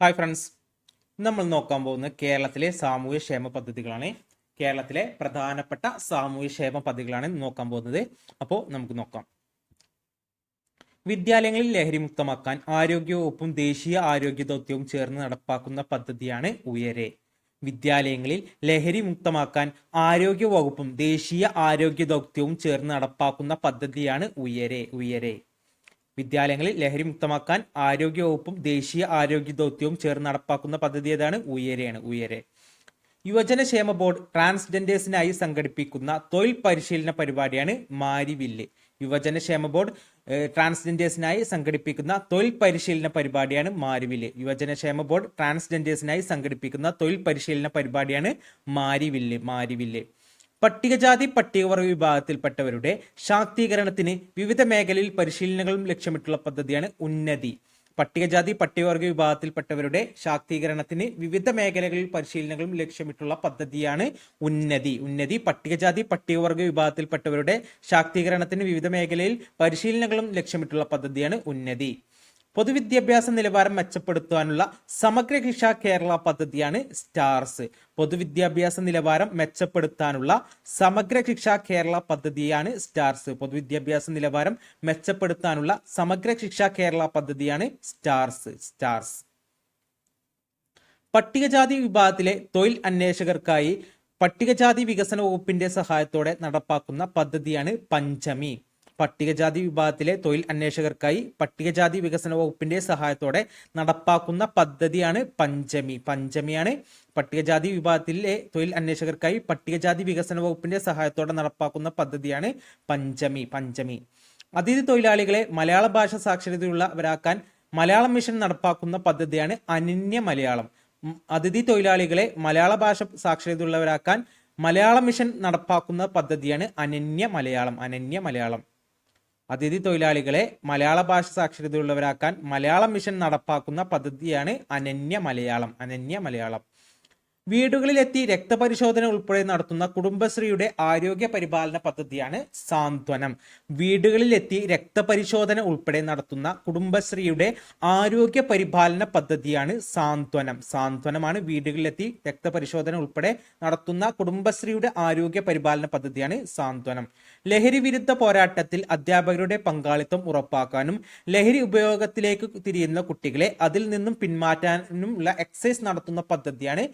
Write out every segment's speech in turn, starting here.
Hi friends നമ്മൾ നോക്കാൻ പോകുന്നത് കേരളത്തിലെ സാമൂഹ്യ ക്ഷേമ പദ്ധതികളാണ്. കേരളത്തിലെ പ്രധാനപ്പെട്ട സാമൂഹ്യ ക്ഷേമ പദ്ധതികളാണ് നോക്കാൻ പോകുന്നത്. അപ്പോൾ നമുക്ക് നോക്കാം. വിദ്യാലയങ്ങളിൽ ലഹരി മുക്തമാക്കാൻ ആരോഗ്യവകുപ്പും ദേശീയ ആരോഗ്യ ദൗത്യവും ചേർന്ന് നടപ്പാക്കുന്ന പദ്ധതിയാണ് ഉയരെ. വിദ്യാലയങ്ങളിൽ ലഹരി മുക്തമാക്കാൻ ആരോഗ്യ വകുപ്പും ദേശീയ ആരോഗ്യ ദൗത്യവും ചേർന്ന് നടപ്പാക്കുന്ന പദ്ധതിയാണ് ഉയരെ. ഉയരെ. വിദ്യാലയങ്ങളിൽ ലഹരി മുക്തമാക്കാൻ ആരോഗ്യവകുപ്പും ദേശീയ ആരോഗ്യ ദൗത്യവും ചേർന്ന് നടപ്പാക്കുന്ന പദ്ധതി ഏതാണ്? ഉയരെയാണ്. ഉയരെ. യുവജനക്ഷേമ ബോർഡ് ട്രാൻസ്ജെൻഡേഴ്സിനായി സംഘടിപ്പിക്കുന്ന തൊഴിൽ പരിശീലന പരിപാടിയാണ് മാരിവില്ല്. യുവജനക്ഷേമ ബോർഡ് ട്രാൻസ്ജെൻഡേഴ്സിനായി സംഘടിപ്പിക്കുന്ന തൊഴിൽ പരിശീലന പരിപാടിയാണ് മാരിവില്ല്. യുവജനക്ഷേമ ബോർഡ് ട്രാൻസ്ജെൻഡേഴ്സിനായി സംഘടിപ്പിക്കുന്ന തൊഴിൽ പരിശീലന പരിപാടിയാണ് മാരിവില്ല്. മാരിവില്ല്. പട്ടികജാതി പട്ടികവർഗ വിഭാഗത്തിൽപ്പെട്ടവരുടെ ശാക്തീകരണത്തിന് വിവിധ മേഖലയിൽ പരിശീലനങ്ങളും ലക്ഷ്യമിട്ടുള്ള പദ്ധതിയാണ് ഉന്നതി. പട്ടികജാതി പട്ടികവർഗ വിഭാഗത്തിൽപ്പെട്ടവരുടെ ശാക്തീകരണത്തിന് വിവിധ മേഖലകളിൽ പരിശീലനങ്ങളും ലക്ഷ്യമിട്ടുള്ള പദ്ധതിയാണ് ഉന്നതി. ഉന്നതി പട്ടികജാതി പട്ടികവർഗ വിഭാഗത്തിൽപ്പെട്ടവരുടെ ശാക്തീകരണത്തിന് വിവിധ മേഖലയിൽ പരിശീലനങ്ങളും ലക്ഷ്യമിട്ടുള്ള പദ്ധതിയാണ് ഉന്നതി. പൊതുവിദ്യാഭ്യാസ നിലവാരം മെച്ചപ്പെടുത്താനുള്ള സമഗ്ര ശിക്ഷ കേരള പദ്ധതിയാണ് സ്റ്റാർസ്. പൊതുവിദ്യാഭ്യാസ നിലവാരം മെച്ചപ്പെടുത്താനുള്ള സമഗ്ര ശിക്ഷ കേരള പദ്ധതിയാണ് സ്റ്റാർസ്. പൊതുവിദ്യാഭ്യാസ നിലവാരം മെച്ചപ്പെടുത്താനുള്ള സമഗ്ര ശിക്ഷ കേരള പദ്ധതിയാണ് സ്റ്റാർസ്. സ്റ്റാർസ്. പട്ടികജാതി വിഭാഗത്തിലെ തൊഴിൽ അന്വേഷകർക്കായി പട്ടികജാതി വികസന വകുപ്പിന്റെ സഹായത്തോടെ നടപ്പാക്കുന്ന പദ്ധതിയാണ് പഞ്ചമി. പട്ടികജാതി വിഭാഗത്തിലെ തൊഴിൽ അന്വേഷകർക്കായി പട്ടികജാതി വികസന വകുപ്പിന്റെ സഹായത്തോടെ നടപ്പാക്കുന്ന പദ്ധതിയാണ് പഞ്ചമി. പഞ്ചമിയാണ് പട്ടികജാതി വിഭാഗത്തിലെ തൊഴിൽ അന്വേഷകർക്കായി പട്ടികജാതി വികസന വകുപ്പിന്റെ സഹായത്തോടെ നടപ്പാക്കുന്ന പദ്ധതിയാണ് പഞ്ചമി. പഞ്ചമി. അതിഥി തൊഴിലാളികളെ മലയാള ഭാഷ സാക്ഷരതയുള്ളവരാക്കാൻ മലയാളം മിഷൻ നടപ്പാക്കുന്ന പദ്ധതിയാണ് അനന്യ മലയാളം. അതിഥി തൊഴിലാളികളെ മലയാള ഭാഷ സാക്ഷരതയുള്ളവരാക്കാൻ മലയാള മിഷൻ നടപ്പാക്കുന്ന പദ്ധതിയാണ് അനന്യ മലയാളം. അനന്യ മലയാളം. അതിഥി തൊഴിലാളികളെ മലയാള ഭാഷ സാക്ഷരതയുള്ളവരാക്കാൻ മലയാളം മിഷൻ നടപ്പാക്കുന്ന പദ്ധതിയാണ് അനന്യ മലയാളം അനന്യ മലയാളം. വീടുകളിലെത്തി രക്തപരിശോധന ഉൾപ്പെടെ നടത്തുന്ന കുടുംബശ്രീയുടെ ആരോഗ്യ പരിപാലന പദ്ധതിയാണ് സാന്ത്വനം. വീടുകളിലെത്തി രക്തപരിശോധന ഉൾപ്പെടെ നടത്തുന്ന കുടുംബശ്രീയുടെ ആരോഗ്യ പരിപാലന പദ്ധതിയാണ് സാന്ത്വനം. സാന്ത്വനമാണ് വീടുകളിലെത്തി രക്തപരിശോധന ഉൾപ്പെടെ നടത്തുന്ന കുടുംബശ്രീയുടെ ആരോഗ്യ പരിപാലന പദ്ധതിയാണ് സാന്ത്വനം. ലഹരി വിരുദ്ധ പോരാട്ടത്തിൽ അധ്യാപകരുടെ പങ്കാളിത്തം ഉറപ്പാക്കാനും ലഹരി ഉപയോഗത്തിലേക്ക് തിരിയുന്ന കുട്ടികളെ അതിൽ നിന്നും പിന്മാറ്റാനുമുള്ള എക്സൈസ് നടത്തുന്ന പദ്ധതിയാണ്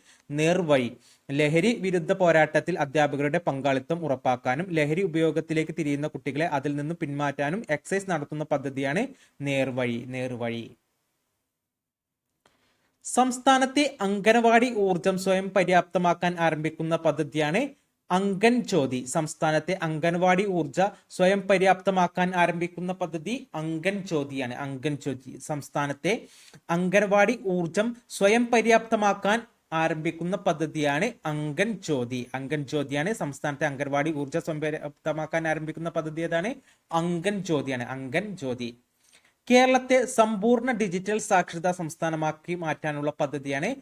നേർവഴി ലഹരി വിരുദ്ധ പോരാട്ടത്തിൽ അധ്യാപകരുടെ പങ്കാളിത്തം ഉറപ്പാക്കാനും ലഹരി ഉപയോഗത്തിലേക്ക് തിരിയുന്ന കുട്ടികളെ അതിൽ നിന്ന് പിന്മാറ്റാനും എക്സൈസ് നടത്തുന്ന പദ്ധതിയാണ് നേർവഴി നേർവഴി. സംസ്ഥാനത്തെ അംഗനവാടി ഊർജം സ്വയം പര്യാപ്തമാക്കാൻ ആരംഭിക്കുന്ന പദ്ധതിയാണ് അങ്കൻ ജ്യോതി. സംസ്ഥാനത്തെ അംഗൻവാടി ഊർജ സ്വയം പര്യാപ്തമാക്കാൻ ആരംഭിക്കുന്ന പദ്ധതി അങ്കൻ ജ്യോതിയാണ്. അങ്കൻ ജ്യോതി. സംസ്ഥാനത്തെ അംഗൻവാടി ഊർജം സ്വയം പര്യാപ്തമാക്കാൻ ആരംഭിക്കുന്ന പദ്ധതിയാണ് അങ്കൻ ജ്യോതി. അങ്കൻ ജ്യോതിയാണ് സംസ്ഥാനത്തെ അംഗൻവാടി ഊർജ സ്വയം ആരംഭിക്കുന്ന പദ്ധതി ഏതാണ്? അങ്കൻ ജ്യോതിയാണ്. അങ്കൻ ജ്യോതി. കേരളത്തെ സമ്പൂർണ ഡിജിറ്റൽ സാക്ഷരതാ സംസ്ഥാനമാക്കി മാറ്റാനുള്ള പദ്ധതിയാണ്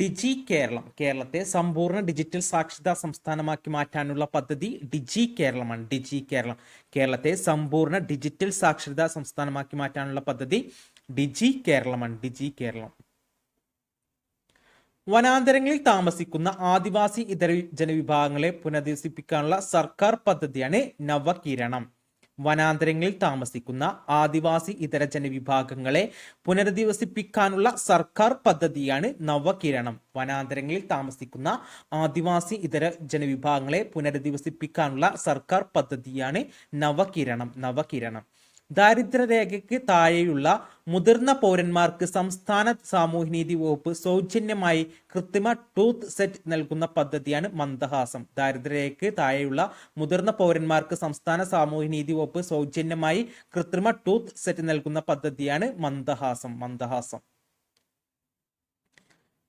ഡിജി കേരളം. കേരളത്തെ സമ്പൂർണ ഡിജിറ്റൽ സാക്ഷരതാ സംസ്ഥാനമാക്കി മാറ്റാനുള്ള പദ്ധതി ഡിജി കേരളമാണ്. ഡിജി കേരളം. കേരളത്തെ സമ്പൂർണ ഡിജിറ്റൽ സാക്ഷരതാ സംസ്ഥാനമാക്കി മാറ്റാനുള്ള പദ്ധതി ഡിജി കേരളമാണ്. ഡിജി കേരളം. വനാന്തരങ്ങളിൽ താമസിക്കുന്ന ആദിവാസി ഇതര ജനവിഭാഗങ്ങളെ പുനരധിവസിപ്പിക്കാനുള്ള സർക്കാർ പദ്ധതിയാണ് നവകിരണം. വനാന്തരങ്ങളിൽ താമസിക്കുന്ന ആദിവാസി ഇതര ജനവിഭാഗങ്ങളെ പുനരധിവസിപ്പിക്കാനുള്ള സർക്കാർ പദ്ധതിയാണ് നവകിരണം. വനാന്തരങ്ങളിൽ താമസിക്കുന്ന ആദിവാസി ഇതര ജനവിഭാഗങ്ങളെ പുനരധിവസിപ്പിക്കാനുള്ള സർക്കാർ പദ്ധതിയാണ് നവകിരണം. നവകിരണം. ദാരിദ്ര്യരേഖയ്ക്ക് താഴെയുള്ള മുതിർന്ന പൗരന്മാർക്ക് സംസ്ഥാന സാമൂഹ്യനീതി വകുപ്പ് സൗജന്യമായി കൃത്രിമ ടൂത്ത് സെറ്റ് നൽകുന്ന പദ്ധതിയാണ് മന്ദഹാസം. ദാരിദ്ര്യരേഖയ്ക്ക് താഴെയുള്ള മുതിർന്ന പൗരന്മാർക്ക് സംസ്ഥാന സാമൂഹ്യനീതി വകുപ്പ് സൗജന്യമായി കൃത്രിമ ടൂത്ത് സെറ്റ് നൽകുന്ന പദ്ധതിയാണ് Mandahasam. Mandahasam.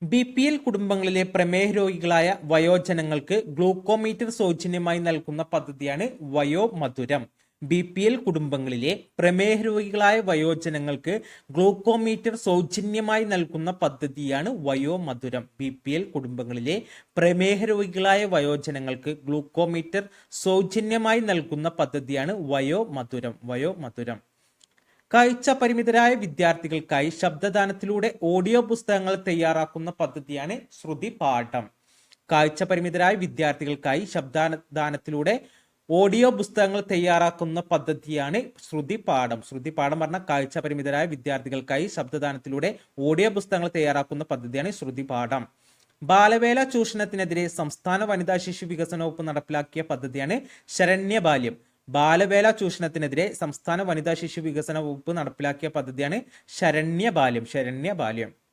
B P L കുടുംബങ്ങളിലെ പ്രമേഹ രോഗികളായ വയോജനങ്ങൾക്ക് ഗ്ലൂക്കോമീറ്റർ സൗജന്യമായി നൽകുന്ന പദ്ധതിയാണ് വയോമധുരം. ബി പി എൽ കുടുംബങ്ങളിലെ പ്രമേഹ രോഗികളായ വയോജനങ്ങൾക്ക് ഗ്ലൂക്കോമീറ്റർ സൗജന്യമായി നൽകുന്ന പദ്ധതിയാണ് വയോമധുരം. ബി പി എൽ കുടുംബങ്ങളിലെ പ്രമേഹ രോഗികളായ വയോജനങ്ങൾക്ക് ഗ്ലൂക്കോമീറ്റർ സൗജന്യമായി നൽകുന്ന പദ്ധതിയാണ് വയോമധുരം. വയോമധുരം. കാഴ്ച പരിമിതരായ വിദ്യാർത്ഥികൾക്കായി ശബ്ദദാനത്തിലൂടെ ഓഡിയോ പുസ്തകങ്ങൾ തയ്യാറാക്കുന്ന പദ്ധതിയാണ് ശ്രുതി പാഠം. കാഴ്ച പരിമിതരായ വിദ്യാർത്ഥികൾക്കായി ശബ്ദദാനത്തിലൂടെ ഓഡിയോ പുസ്തകങ്ങൾ തയ്യാറാക്കുന്ന പദ്ധതിയാണ് ശ്രുതി പാഠം. ശ്രുതി പാഠം പറഞ്ഞ കാഴ്ച പരിമിതരായ വിദ്യാർത്ഥികൾക്കായി ശബ്ദദാനത്തിലൂടെ ഓഡിയോ പുസ്തകങ്ങൾ തയ്യാറാക്കുന്ന പദ്ധതിയാണ് ശ്രുതി പാഠം. ബാലവേല ചൂഷണത്തിനെതിരെ സംസ്ഥാന വനിതാ ശിശു വികസന വകുപ്പ് നടപ്പിലാക്കിയ പദ്ധതിയാണ് ശരണ്യ ബാല്യം. ബാലവേല ചൂഷണത്തിനെതിരെ സംസ്ഥാന വനിതാ ശിശു വികസന വകുപ്പ് നടപ്പിലാക്കിയ പദ്ധതിയാണ് ശരണ്യ ബാല്യം. ശരണ്യ ബാല്യം.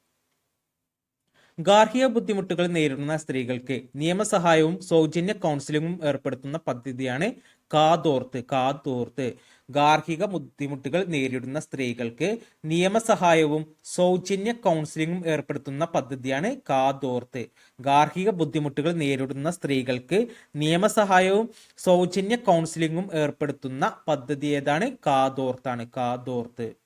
ഗാർഹിക ബുദ്ധിമുട്ടുകൾ നേരിടുന്ന സ്ത്രീകൾക്ക് നിയമസഹായവും സൗജന്യ കൗൺസിലിംഗും ഏർപ്പെടുത്തുന്ന പദ്ധതിയാണ് കാതോർത്ത്. കാതോർത്ത്. ഗാർഹിക ബുദ്ധിമുട്ടുകൾ നേരിടുന്ന സ്ത്രീകൾക്ക് നിയമസഹായവും സൗജന്യ കൗൺസിലിംഗും ഏർപ്പെടുത്തുന്ന പദ്ധതിയാണ് കാതോർത്ത്. ഗാർഹിക ബുദ്ധിമുട്ടുകൾ നേരിടുന്ന സ്ത്രീകൾക്ക് നിയമസഹായവും സൗജന്യ കൗൺസിലിംഗും ഏർപ്പെടുത്തുന്ന പദ്ധതി ഏതാണ്? കാതോർത്താണ്. കാതോർത്ത്.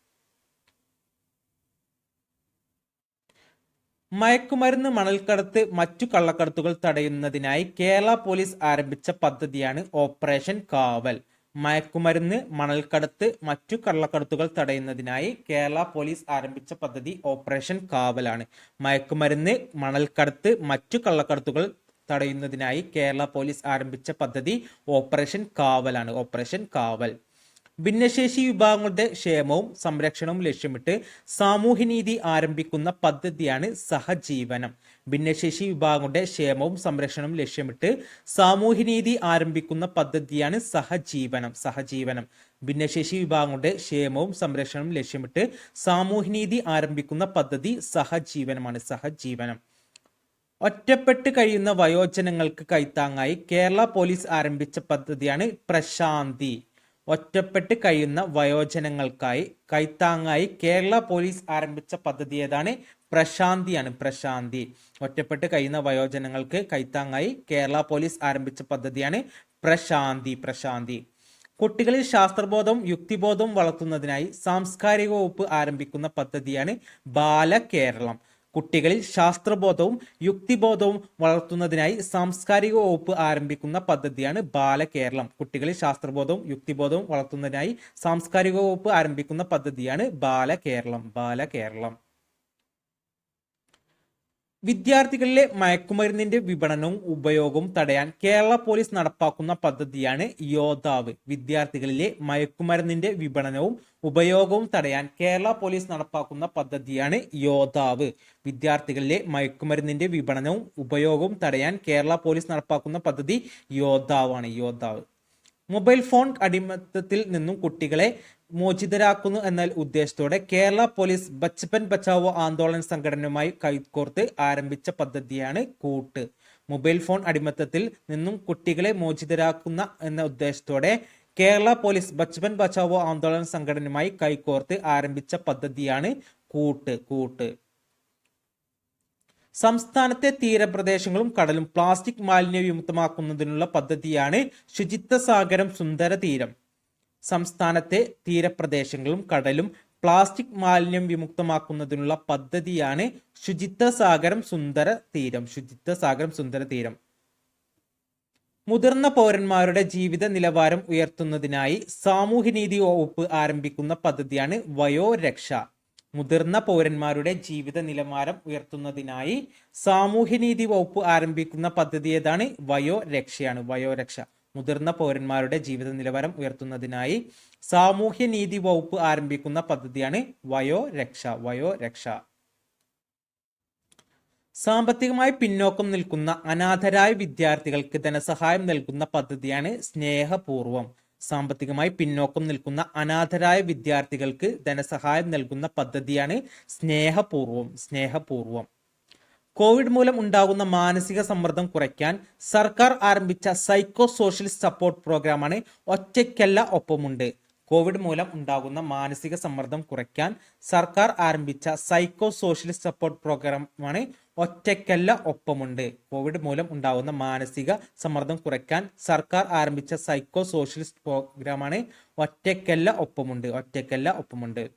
മയക്കുമരുന്ന് മണൽക്കടത്ത് മറ്റു കള്ളക്കടത്തുകൾ തടയുന്നതിനായി കേരള പോലീസ് ആരംഭിച്ച പദ്ധതിയാണ് ഓപ്പറേഷൻ കാവൽ. മയക്കുമരുന്ന് മണൽക്കടത്ത് മറ്റു കള്ളക്കടത്തുകൾ തടയുന്നതിനായി കേരള പോലീസ് ആരംഭിച്ച പദ്ധതി ഓപ്പറേഷൻ കാവലാണ്. മയക്കുമരുന്ന് മണൽക്കടത്ത് മറ്റു കള്ളക്കടത്തുകൾ തടയുന്നതിനായി കേരള പോലീസ് ആരംഭിച്ച പദ്ധതി ഓപ്പറേഷൻ കാവലാണ്. ഓപ്പറേഷൻ കാവൽ. ഭിന്നശേഷി വിഭാഗങ്ങളുടെ ക്ഷേമവും സംരക്ഷണവും ലക്ഷ്യമിട്ട് സാമൂഹ്യനീതി ആരംഭിക്കുന്ന പദ്ധതിയാണ് സഹജീവനം. ഭിന്നശേഷി വിഭാഗങ്ങളുടെ ക്ഷേമവും സംരക്ഷണവും ലക്ഷ്യമിട്ട് സാമൂഹ്യനീതി ആരംഭിക്കുന്ന പദ്ധതിയാണ് സഹജീവനം. സഹജീവനം. ഭിന്നശേഷി വിഭാഗങ്ങളുടെ ക്ഷേമവും സംരക്ഷണവും ലക്ഷ്യമിട്ട് സാമൂഹ്യനീതി ആരംഭിക്കുന്ന പദ്ധതി സഹജീവനമാണ്. സഹജീവനം. ഒറ്റപ്പെട്ട് കഴിയുന്ന വയോജനങ്ങൾക്ക് കൈത്താങ്ങായി കേരള പോലീസ് ആരംഭിച്ച പദ്ധതിയാണ് പ്രശാന്തി. ഒറ്റപ്പെട്ട് കഴിയുന്ന വയോജനങ്ങൾക്കായി കൈത്താങ്ങായി കേരള പോലീസ് ആരംഭിച്ച പദ്ധതി ഏതാണ്? പ്രശാന്തിയാണ്. പ്രശാന്തി. ഒറ്റപ്പെട്ട് കഴിയുന്ന വയോജനങ്ങൾക്ക് കൈത്താങ്ങായി കേരള പോലീസ് ആരംഭിച്ച പദ്ധതിയാണ് പ്രശാന്തി. പ്രശാന്തി. കുട്ടികളിൽ ശാസ്ത്രബോധവും യുക്തിബോധവും വളർത്തുന്നതിനായി സാംസ്കാരിക വകുപ്പ് ആരംഭിക്കുന്ന പദ്ധതിയാണ് ബാലകേരളം. കുട്ടികളിൽ ശാസ്ത്രബോധവും യുക്തിബോധവും വളർത്തുന്നതിനായി സാംസ്കാരിക വകുപ്പ് ആരംഭിക്കുന്ന പദ്ധതിയാണ് ബാലകേരളം. കുട്ടികളിൽ ശാസ്ത്രബോധവും യുക്തിബോധവും വളർത്തുന്നതിനായി സാംസ്കാരിക വകുപ്പ് ആരംഭിക്കുന്ന പദ്ധതിയാണ് ബാലകേരളം. ബാലകേരളം. വിദ്യാർത്ഥികളിലെ മയക്കുമരുന്നിന്റെ വിപണനവും ഉപയോഗവും തടയാൻ കേരള പോലീസ് നടപ്പാക്കുന്ന പദ്ധതിയാണ് യോദ്ധാവ്. വിദ്യാർത്ഥികളിലെ മയക്കുമരുന്നിന്റെ വിപണനവും ഉപയോഗവും തടയാൻ കേരള പോലീസ് നടപ്പാക്കുന്ന പദ്ധതിയാണ് യോദ്ധാവ്. വിദ്യാർത്ഥികളിലെ മയക്കുമരുന്നിന്റെ വിപണനവും ഉപയോഗവും തടയാൻ കേരള പോലീസ് നടപ്പാക്കുന്ന പദ്ധതി യോദ്ധാവാണ്. യോദ്ധാവ്. മൊബൈൽ ഫോൺ അടിമത്തത്തിൽ നിന്നും കുട്ടികളെ മോചിതരാക്കുന്നു എന്ന ഉദ്ദേശത്തോടെ കേരള പോലീസ് ബച്ചപ്പൻ ബച്ചാവോ ആന്തോളൻ സംഘടനയുമായി കൈകോർത്ത് ആരംഭിച്ച പദ്ധതിയാണ് കൂട്ട്. മൊബൈൽ ഫോൺ അടിമത്തത്തിൽ നിന്നും കുട്ടികളെ മോചിതരാക്കുന്ന എന്ന ഉദ്ദേശത്തോടെ കേരള പോലീസ് ബച്ചപ്പൻ ബച്ചാവോ ആന്തോളൻ സംഘടനയുമായി കൈകോർത്ത് ആരംഭിച്ച പദ്ധതിയാണ് കൂട്ട്. കൂട്ട്. സംസ്ഥാനത്തെ തീരപ്രദേശങ്ങളും കടലും പ്ലാസ്റ്റിക് മാലിന്യ വിമുക്തമാക്കുന്നതിനുള്ള പദ്ധതിയാണ് ശുചിത്വ സാഗരം സുന്ദര തീരം. സംസ്ഥാനത്തെ തീരപ്രദേശങ്ങളും കടലും പ്ലാസ്റ്റിക് മാലിന്യം വിമുക്തമാക്കുന്നതിനുള്ള പദ്ധതിയാണ് ശുചിത്വ സാഗരം സുന്ദര തീരം ശുചിത്വ സാഗരം സുന്ദര തീരം. മുതിർന്ന പൗരന്മാരുടെ ജീവിത നിലവാരം ഉയർത്തുന്നതിനായി സാമൂഹ്യനീതി വകുപ്പ് ആരംഭിക്കുന്ന പദ്ധതിയാണ് വയോരക്ഷ. മുതിർന്ന പൗരന്മാരുടെ ജീവിത നിലവാരം ഉയർത്തുന്നതിനായി സാമൂഹ്യനീതി വകുപ്പ് ആരംഭിക്കുന്ന പദ്ധതി ഏതാണ്? വയോരക്ഷയാണ്. വയോരക്ഷ. മുതിർന്ന പൗരന്മാരുടെ ജീവിത നിലവാരം ഉയർത്തുന്നതിനായി സാമൂഹ്യനീതി വകുപ്പ് ആരംഭിക്കുന്ന പദ്ധതിയാണ് വയോരക്ഷ. വയോരക്ഷ. സാമ്പത്തികമായി പിന്നോക്കം നിൽക്കുന്ന അനാഥരായ വിദ്യാർത്ഥികൾക്ക് ധനസഹായം നൽകുന്ന പദ്ധതിയാണ് സ്നേഹപൂർവം സാമ്പത്തികമായി പിന്നോക്കം നിൽക്കുന്ന അനാഥരായ വിദ്യാർത്ഥികൾക്ക് ധനസഹായം നൽകുന്ന പദ്ധതിയാണ് സ്നേഹപൂർവം സ്നേഹപൂർവം കോവിഡ് മൂലം ഉണ്ടാകുന്ന മാനസിക സമ്മർദ്ദം കുറയ്ക്കാൻ സർക്കാർ ആരംഭിച്ച സൈക്കോ സോഷ്യൽ സപ്പോർട്ട് പ്രോഗ്രാമാണ് ഒറ്റയ്ക്കല്ല ഒപ്പമുണ്ട്. കോവിഡ് മൂലം ഉണ്ടാകുന്ന മാനസിക സമ്മർദ്ദം കുറയ്ക്കാൻ സർക്കാർ ആരംഭിച്ച സൈക്കോ സോഷ്യൽ സപ്പോർട്ട് പ്രോഗ്രാമാണ് ഒറ്റയ്ക്കല്ല ഒപ്പമുണ്ട്. കോവിഡ് മൂലം ഉണ്ടാകുന്ന മാനസിക സമ്മർദ്ദം കുറയ്ക്കാൻ സർക്കാർ ആരംഭിച്ച സൈക്കോ സോഷ്യലിസ്റ്റ് പ്രോഗ്രാമാണ് ഒറ്റയ്ക്കല്ല ഒപ്പമുണ്ട്. ഒറ്റയ്ക്കല്ല ഒപ്പമുണ്ട്.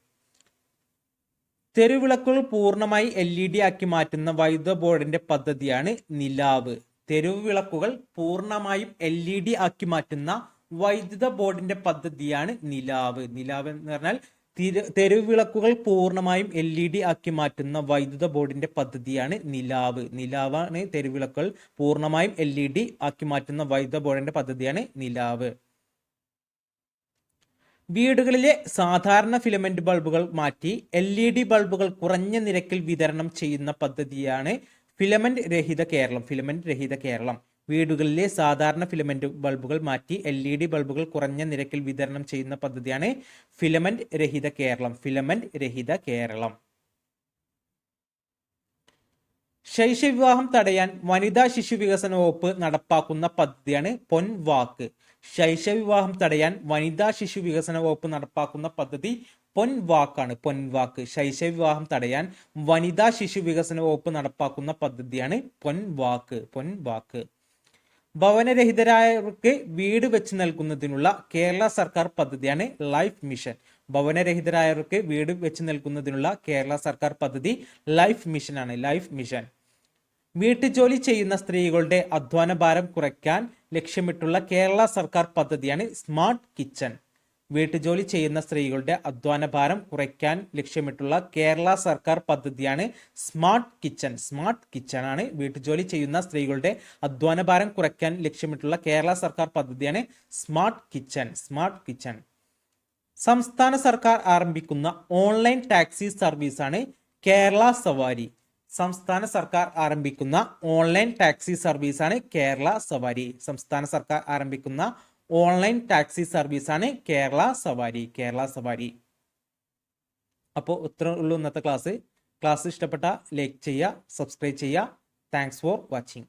തെരുവിളക്കുകൾ പൂർണമായി എൽ ഇ ഡി ആക്കി മാറ്റുന്ന വൈദ്യുത ബോർഡിന്റെ പദ്ധതിയാണ് നിലാവ്. തെരുവ് വിളക്കുകൾ പൂർണമായും എൽ ഇ ഡി ആക്കി മാറ്റുന്ന വൈദ്യുത ബോർഡിന്റെ പദ്ധതിയാണ് നിലാവ്. നിലാവ് എന്ന് പറഞ്ഞാൽ തെരുവിളക്കുകൾ തെരുവ് വിളക്കുകൾ പൂർണമായും എൽ ഇ ഡി ആക്കി മാറ്റുന്ന വൈദ്യുത ബോർഡിന്റെ പദ്ധതിയാണ് നിലാവ്. നിലാവാണ് തെരുവിളക്കുകൾ പൂർണമായും എൽ ഇ ഡി ആക്കി മാറ്റുന്ന വൈദ്യുത ബോർഡിന്റെ പദ്ധതിയാണ് നിലാവ്. വീടുകളിലെ സാധാരണ ഫിലമെന്റ് ബൾബുകൾ മാറ്റി എൽ ഇ ഡി ബൾബുകൾ കുറഞ്ഞ നിരക്കിൽ വിതരണം ചെയ്യുന്ന പദ്ധതിയാണ് ഫിലമെന്റ് രഹിത കേരളം. ഫിലമെന്റ് രഹിത കേരളം. വീടുകളിലെ സാധാരണ ഫിലമെന്റ് ബൾബുകൾ മാറ്റി എൽ ഇ ഡി ബൾബുകൾ കുറഞ്ഞ നിരക്കിൽ വിതരണം ചെയ്യുന്ന പദ്ധതിയാണ് ഫിലമെന്റ് രഹിത കേരളം ഫിലമെന്റ് രഹിത കേരളം. ശൈശവിവാഹം തടയാൻ വനിതാ ശിശു വികസന വകുപ്പ് നടപ്പാക്കുന്ന പദ്ധതിയാണ് പൊൻവാക്ക് ശൈശവിവാഹം തടയാൻ വനിതാ ശിശു വികസന വകുപ്പ് നടപ്പാക്കുന്ന പദ്ധതി പൊൻവാക്കാണ് പൊൻവാക്ക് ശൈശവിവാഹം തടയാൻ വനിതാ ശിശു വികസന വകുപ്പ് നടപ്പാക്കുന്ന പദ്ധതിയാണ് പൊൻവാക്ക് പൊൻവാക്ക് ഭവനരഹിതരായവർക്ക് വീട് വെച്ച് നൽകുന്നതിനുള്ള കേരള സർക്കാർ പദ്ധതിയാണ് ലൈഫ് മിഷൻ. ഭവനരഹിതരായവർക്ക് വീട് വെച്ച് നൽകുന്നതിനുള്ള കേരള സർക്കാർ പദ്ധതി ലൈഫ് മിഷനാണ് ലൈഫ് മിഷൻ. വീട്ടുജോലി ചെയ്യുന്ന സ്ത്രീകളുടെ അധ്വാന ഭാരം കുറയ്ക്കാൻ ലക്ഷ്യമിട്ടുള്ള കേരള സർക്കാർ പദ്ധതിയാണ് സ്മാർട്ട് കിച്ചൺ. വീട്ടുജോലി ചെയ്യുന്ന സ്ത്രീകളുടെ അധ്വാന ഭാരം കുറയ്ക്കാൻ ലക്ഷ്യമിട്ടുള്ള കേരള സർക്കാർ പദ്ധതിയാണ് സ്മാർട്ട് കിച്ചൺ. സ്മാർട്ട് കിച്ചൺ ആണ് വീട്ടുജോലി ചെയ്യുന്ന സ്ത്രീകളുടെ അധ്വാന ഭാരം കുറയ്ക്കാൻ ലക്ഷ്യമിട്ടുള്ള കേരള സർക്കാർ പദ്ധതിയാണ് സ്മാർട്ട് കിച്ചൺ. Smart kitchen. സംസ്ഥാന സർക്കാർ ആരംഭിക്കുന്ന ഓൺലൈൻ ടാക്സി സർവീസാണ് കേരള സവാരി. സംസ്ഥാന സർക്കാർ ആരംഭിക്കുന്ന ഓൺലൈൻ ടാക്സി സർവീസാണ് കേരള സവാരി. സംസ്ഥാന സർക്കാർ ആരംഭിക്കുന്ന ഓൺലൈൻ ടാക്സി സർവീസാണ് കേരള സവാരി കേരള സവാരി. അപ്പോൾ ഇത്ര ഉള്ളൂ ഇന്നത്തെ ക്ലാസ്. ക്ലാസ് ഇഷ്ടപ്പെട്ട ലൈക്ക് ചെയ്യുക സബ്സ്ക്രൈബ് ചെയ്യുക. Thanks for watching